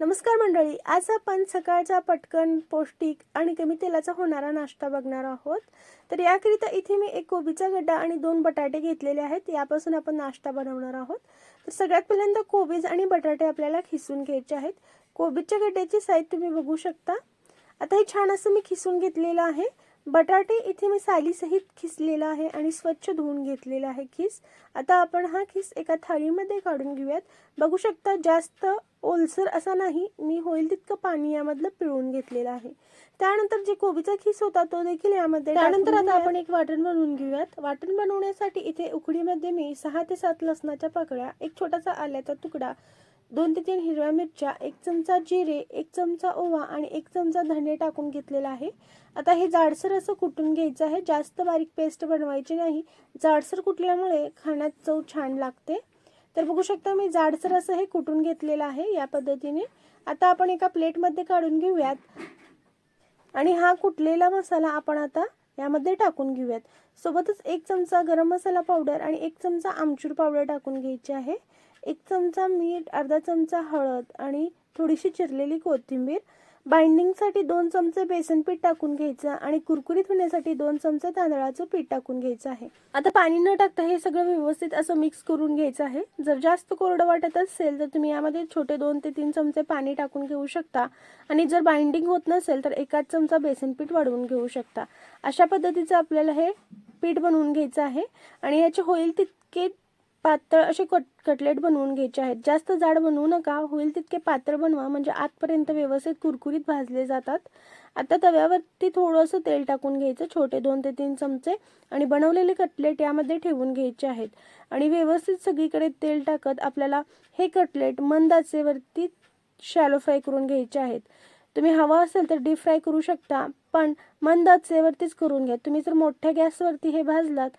नमस्कार मंडळी आज आपण सकाळचा पटकन पौष्टिक आणि कमी तेलाचा होणारा नाश्ता बघणार आहोत. तर याकरिता इथे मी एक कोबीचा गड्डा आणि दोन बटाटे घेतलेले आहेत यापासून आपण नाश्ता बनवणार आहोत. तर सगळ्यात पहिल्यांदा कोबीज आणि बटाटे आपल्याला खिसून घ्यायचे आहेत. कोबीजच्या गड्ड्याची साईज तुम्ही बघू शकता. आता हे छान असं मी खिसून घेतलेलं आहे. बटाटे इथे मी सालीसहित खिसलेला आहे आणि स्वच्छ धुवून घेतलेला आहे खिस. आता आपण हा खिस एका थाळीमध्ये काढून घेऊयात. बघू शकता जास्त ओलसर असा नाही मी होईल तितकं पाणी यामधलं पिळून घेतलेलं आहे. त्यानंतर जे कोबीचा खिस होता तो देखील यामध्ये त्यानंतर आता आपण एक वाटण बनवून घेऊयात. वाटण बनवण्यासाठी इथे उकडीमध्ये मी सहा ते सात लसणाच्या पाकळ्या एक छोटासा आल्याचा तुकडा दोन ते तीन हिरव्या मिरच्या एक चमचा जिरे एक चमचा ओवा आणि एक चमचा धणे टाकून घेतलेला आहे. आता हे जाडसर असं कुटून घ्यायचं आहे. जास्त बारीक पेस्ट बनवायची नाही. जाडसर कुटल्यामुळे खाण्यात चव छान लागते. तर बघू शकता मी जाडसर असं हे कुटून घेतलेलं आहे या पद्धतीने. आता आपण एका प्लेटमध्ये काढून घेऊयात. आणि हा कुटलेला मसाला आपण आता यामध्ये टाकून घेऊयात. सोबतच एक चमचा गरम मसाला पावडर आणि एक चमचा आमचूर पावडर टाकून घ्यायची आहे. एक चमचा मीठ अर्धा चमचा हळद आणि थोडीशी चिरलेली कोथिंबीर. बाइंडिंगसाठी दोन चमचे बेसन पीठ टाकून घ्यायचं आणि कुरकुरीत होण्यासाठी दोन चमचे तांदळाचं पीठ टाकून घ्यायचं आहे. आता पाणी न टाकता हे सगळं व्यवस्थित असं मिक्स करून घ्यायचं आहे. जर जास्त कोरडं वाटत असेल तर तुम्ही यामध्ये छोटे दोन ते तीन चमचे पाणी टाकून घेऊ शकता. आणि जर बाइंडिंग होत नसेल तर एकाच चमचा बेसन पीठ वाढवून घेऊ शकता. अशा पद्धतीचं आपल्याला हे पीठ बनवून घ्यायचं आहे. आणि याचे होईल तितके पातळ असे कट कटलेट बनवून घ्यायचे आहेत. जास्त जाड बनवू नका. होईल तितके पातळ बनवा. म्हणजे आतपर्यंत व्यवस्थित कुरकुरीत भाजले जातात. आता तव्यावरती थोडंसं तेल टाकून घ्यायचं. छोटे दोन ते तीन चमचे. आणि बनवलेले कटलेट यामध्ये ठेवून घ्यायचे आहेत. आणि व्यवस्थित सगळीकडे तेल टाकत आपल्याला हे कटलेट मंदाचेवरती शॅलो फ्राय करून घ्यायचे आहेत. तुम्ही हवा असेल तर डीप फ्राय करू शकता. पण मंद आचेवरतीच करून घ्या. तुम्ही जर मोठ्या गॅसवरती हे भाजलात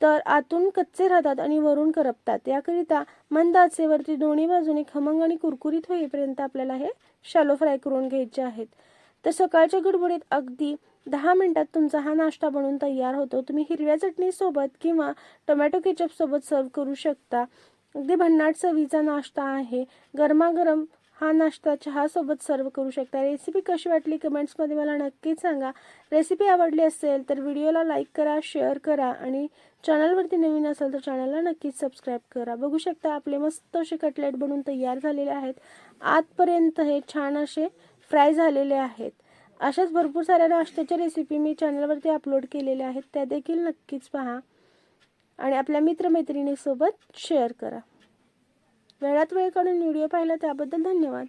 तर आतून कच्चे राहतात आणि वरून करपतात. याकरिता मंद आचेवरती दोन्ही बाजूने खमंग आणि कुरकुरीत होईपर्यंत आपल्याला हे शॅलो फ्राय करून घ्यायचे आहेत. तर सकाळच्या गडबडीत अगदी दहा मिनिटात तुमचा हा नाश्ता बनून तयार होतो. तुम्ही हिरव्या चटणीसोबत किंवा टोमॅटो केचपसोबत सर्व करू शकता. अगदी भन्नाट चवीचा नाश्ता आहे. गरमागरम हा नाश्ता चहासोबत सर्व करू शकता. रेसिपी कशी वाटली कमेंट्समध्ये मला नक्कीच सांगा. रेसिपी आवडली असेल तर व्हिडिओला लाईक करा शेअर करा आणि चॅनलवरती नवीन असेल तर चॅनलला नक्कीच सबस्क्राईब करा. बघू शकता आपले मस्त असे कटलेट बनवून तयार झालेले आहेत. आतपर्यंत हे छान असे फ्राय झालेले आहेत. अशाच भरपूर साऱ्या नाश्त्याच्या रेसिपी मी चॅनलवरती अपलोड केलेल्या आहेत. त्या देखील नक्कीच पहा आणि आपल्या मित्रमैत्रिणीसोबत शेअर करा. वेळात वेळ काढून व्हिडिओ पाहिला त्याबद्दल धन्यवाद.